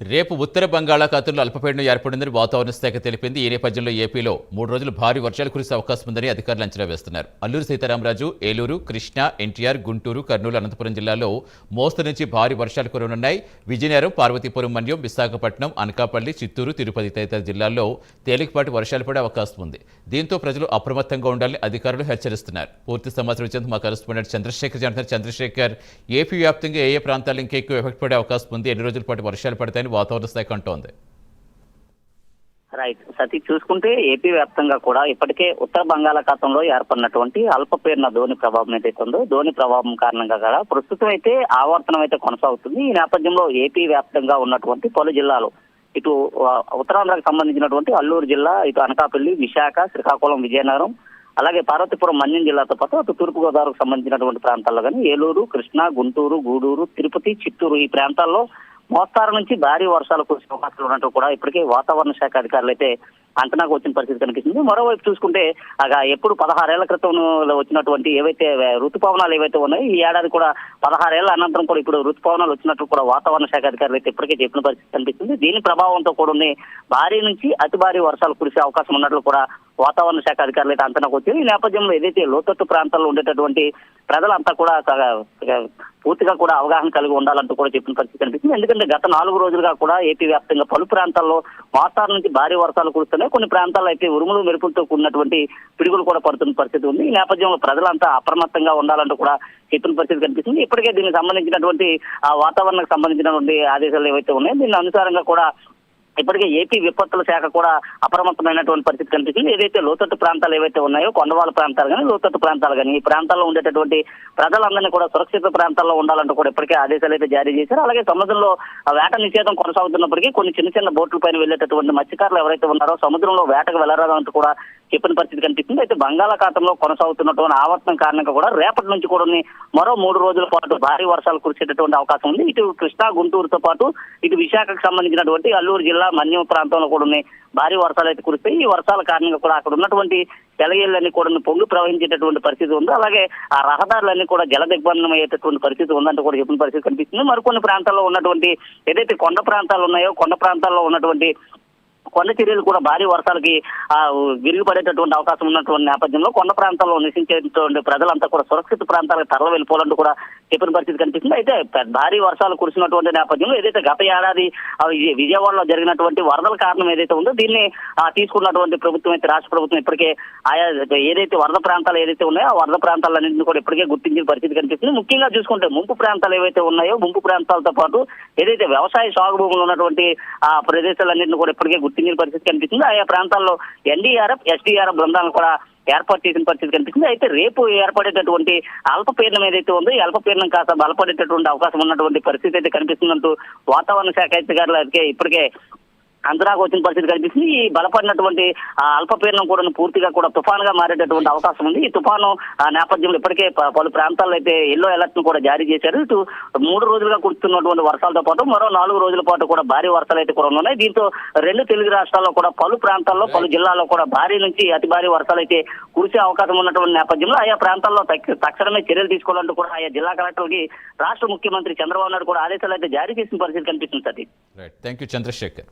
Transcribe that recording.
రేపు ఉత్తర బంగాళాఖాతంలో అల్పపీడనం ఏర్పడిందని వాతావరణ శాఖ తెలిపింది. ఈ నేపథ్యంలో ఏపీలో మూడు రోజులు భారీ వర్షాలు కురిసే అవకాశం ఉందని అధికారులు అంచనా వేస్తున్నారు. అల్లూరు సీతారామరాజు ఏలూరు కృష్ణా ఎన్టీఆర్ గుంటూరు కర్నూలు అనంతపురం జిల్లాల్లో మోస్తరు నుంచి భారీ వర్షాలు కురవనున్నాయి. విజయనగరం పార్వతీపురం మన్యం విశాఖపట్నం అనకాపల్లి చిత్తూరు తిరుపతి తదితర జిల్లాల్లో తేలికపాటి వర్షాలు పడే అవకాశం ఉంది. దీంతో ప్రజలు అప్రమత్తంగా ఉండాలని అధికారులు హెచ్చరిస్తున్నారు. పూర్తి సమాచారం ఇచ్చేందుకు మా కరెస్పాండెంట్ చంద్రశేఖర్ జంటారు చంద్రశేఖర్ ఏపీ వ్యాప్తంగా ఏ ఏ ప్రాంతాలు ఇంకెక్కువ ఎఫెక్ట్ పడే అవకాశం ఉంది? ఎన్ని రోజుల పాటు వర్షాలు పడతాయి పడతాయని వాతావరణ శాఖ అంటోంది. రైట్. సతీ చూసుకుంటే ఏపీ వ్యాప్తంగా కూడా ఇప్పటికే ఉత్తర బంగాళాఖాతంలో ఏర్పడినటువంటి అల్పపీడన ధోని ప్రభావం ఏదైతే ఉందో ధోని ప్రభావం కారణంగా కూడా ప్రస్తుతం అయితే ఆవర్తనం అయితే కొనసాగుతుంది. ఈ నేపథ్యంలో ఏపీ వ్యాప్తంగా ఉన్నటువంటి పలు జిల్లాలు ఇటు ఉత్తరాంధ్రకు సంబంధించినటువంటి అల్లూరు జిల్లా ఇటు అనకాపల్లి విశాఖ శ్రీకాకుళం విజయనగరం అలాగే పార్వతీపురం మన్యం జిల్లాతో పాటు అటు తూర్పుగోదావరికి సంబంధించినటువంటి ప్రాంతాల్లో కానీ ఏలూరు కృష్ణా గుంటూరు గూడూరు తిరుపతి చిత్తూరు ఈ ప్రాంతాల్లో మోస్తారు నుంచి భారీ వర్షాలు కురిసే అవకాశాలు ఉన్నట్టు కూడా ఇప్పటికే వాతావరణ శాఖ అధికారులు అయితే అంచనాకు వచ్చిన పరిస్థితి కనిపిస్తుంది. మరోవైపు చూసుకుంటే ఎప్పుడు పదహారేళ్ళ క్రితం వచ్చినటువంటి ఏవైతే ఋతుపవనాలు ఏవైతే ఉన్నాయో ఈ ఏడాది కూడా పదహారేళ్ళ అనంతరం కూడా ఇప్పుడు ఋతుపవనాలు వచ్చినట్టు కూడా వాతావరణ శాఖ అధికారులు అయితే ఇప్పటికే చెప్పిన పరిస్థితి కనిపిస్తుంది. దీని ప్రభావంతో కూడా ఉంది భారీ నుంచి అతి భారీ వర్షాలు కురిసే అవకాశం ఉన్నట్లు కూడా వాతావరణ శాఖ అధికారులు అయితే అంతనకు వచ్చారు ఈ నేపథ్యంలో ఏదైతే లోతట్టు ప్రాంతాల్లో ఉండేటటువంటి ప్రజలంతా కూడా పూర్తిగా కూడా అవగాహన కలిగి ఉండాలంటూ కూడా చెప్పిన పరిస్థితి కనిపిస్తుంది. ఎందుకంటే గత నాలుగు రోజులుగా కూడా ఏపీ వ్యాప్తంగా పలు ప్రాంతాల్లో మోస్తారు నుంచి భారీ వర్షాలు కురుస్తున్నాయి. కొన్ని ప్రాంతాల్లో అయితే ఉరుములు మెరుపులతో కూడినటువంటి పిడుగులు కూడా పడుతున్న పరిస్థితి ఉంది. ఈ నేపథ్యంలో ప్రజలంతా అప్రమత్తంగా ఉండాలంటూ కూడా చెప్పిన పరిస్థితి కనిపిస్తుంది. ఇప్పటికే దీనికి సంబంధించినటువంటి ఆ వాతావరణానికి సంబంధించినటువంటి ఆదేశాలు ఏవైతే ఉన్నాయో దీని అనుసారంగా కూడా ఇప్పటికే ఏపీ విపత్తుల శాఖ కూడా అప్రమత్తమైనటువంటి పరిస్థితి కనిపిస్తుంది. ఏదైతే లోతట్టు ప్రాంతాలు ఏవైతే ఉన్నాయో కొండవాళ్ళ ప్రాంతాలు కానీ లోతట్టు ప్రాంతాలు కానీ ఈ ప్రాంతాల్లో ఉండేటటువంటి ప్రజలందరినీ కూడా సురక్షిత ప్రాంతాల్లో ఉండాలంటూ కూడా ఇప్పటికే ఆదేశాలు అయితే జారీ చేశారు. అలాగే సముద్రంలో వేట నిషేధం కొనసాగుతున్నప్పటికీ కొన్ని చిన్న చిన్న బోట్ల పైన వెళ్ళేటటువంటి మత్స్యకారులు ఎవరైతే ఉన్నారో సముద్రంలో వేటకు వెళ్ళరాదంటూ కూడా చెప్పిన పరిస్థితి కనిపిస్తుంది. అయితే బంగాళాఖాతంలో కొనసాగుతున్నటువంటి ఆవర్తనం కారణంగా కూడా రేపటి నుంచి కూడా మరో మూడు రోజుల పాటు భారీ వర్షాలు కురిసేటటువంటి అవకాశం ఉంది. ఇటు కృష్ణా గుంటూరుతో పాటు ఇటు విశాఖకు సంబంధించినటువంటి అల్లూరు జిల్లా మన్యం ప్రాంతంలో కూడా ఉన్నాయి భారీ వర్షాలు అయితే కురుస్తాయి. ఈ వర్షాల కారణంగా కూడా అక్కడ ఉన్నటువంటి తెలయేళ్ళన్నీ కూడా పొంగి ప్రవహించేటటువంటి పరిస్థితి ఉంది. అలాగే ఆ రహదారులన్నీ కూడా జల దిగ్బంధనం అయ్యేటటువంటి పరిస్థితి ఉందంటే కూడా చెప్పిన పరిస్థితి కనిపిస్తుంది. మరికొన్ని ప్రాంతాల్లో ఉన్నటువంటి ఏదైతే కొండ ప్రాంతాలు ఉన్నాయో కొండ ప్రాంతాల్లో ఉన్నటువంటి కొండ చర్యలు కూడా భారీ వర్షాలకి ఆ విరిగిపడేటటువంటి అవకాశం ఉన్నటువంటి నేపథ్యంలో కొండ ప్రాంతాల్లో నివసించేటువంటి ప్రజలంతా కూడా సురక్షిత ప్రాంతాలకు తరలి వెళ్ళిపోవాలంటూ కూడా చెప్పిన పరిస్థితి కనిపిస్తుంది. అయితే భారీ వర్షాలు కురిసినటువంటి నేపథ్యంలో ఏదైతే గత ఏడాది విజయవాడలో జరిగినటువంటి వరదల కారణం ఏదైతే ఉందో దీన్ని ఆ, తీసుకున్నటువంటి ప్రభుత్వం అయితే రాష్ట్ర ప్రభుత్వం ఇప్పటికే ఆయా ఏదైతే వరద ప్రాంతాలు ఏదైతే ఉన్నాయో ఆ వరద ప్రాంతాలన్నింటినీ కూడా ఇప్పటికే గుర్తించిన పరిస్థితి కనిపిస్తుంది. ముఖ్యంగా చూసుకుంటే ముంపు ప్రాంతాలు ఏవైతే ఉన్నాయో ముంపు ప్రాంతాలతో పాటు ఏదైతే వ్యవసాయ సాగు భూములు ఉన్నటువంటి ఆ ప్రదేశాలన్నింటినీ కూడా ఇప్పటికే గుర్తించిన పరిస్థితి కనిపిస్తుంది. ఆయా ప్రాంతాల్లో ఎన్డీఆర్ఎఫ్ ఎస్డీఆర్ఎఫ్ బృందాలను కూడా ఏర్పాటు చేసిన పరిస్థితి కనిపిస్తుంది. అయితే రేపు ఏర్పడేటటువంటి అల్పపీడనం ఏదైతే ఉందో ఈ అల్పపీడనం కాస్త బలపడేటటువంటి అవకాశం ఉన్నటువంటి పరిస్థితి అయితే కనిపిస్తుందంటూ వాతావరణ శాఖ అధికారులు అయితే ఇప్పటికే అంతరాకు వచ్చిన పరిస్థితి కనిపిస్తుంది ఈ బలపడినటువంటి అల్పపీడనం కూడా పూర్తిగా కూడా తుఫాన్గా మారేటటువంటి అవకాశం ఉంది. ఈ తుఫాను ఆ నేపథ్యంలో ఇప్పటికే పలు ప్రాంతాల్లో అయితే ఎల్లో అలర్ట్ను కూడా జారీ చేశారు. ఇటు మూడు రోజులుగా కురుస్తున్నటువంటి వర్షాలతో పాటు మరో నాలుగు రోజుల పాటు కూడా భారీ వర్షాలు అయితే కూడా ఉన్నాయి. దీంతో రెండు తెలుగు రాష్ట్రాల్లో కూడా పలు ప్రాంతాల్లో పలు జిల్లాల్లో కూడా భారీ నుంచి అతి భారీ వర్షాలు అయితే కురిసే అవకాశం ఉన్నటువంటి నేపథ్యంలో ఆయా ప్రాంతాల్లో తక్షణమే చర్యలు తీసుకోవాలంటూ కూడా ఆయా జిల్లా కలెక్టర్లకి రాష్ట్ర ముఖ్యమంత్రి చంద్రబాబు నాయుడు కూడా ఆదేశాలు అయితే జారీ చేసిన పరిస్థితి కనిపిస్తుంది సతీష్. Thank you Chandrasekhar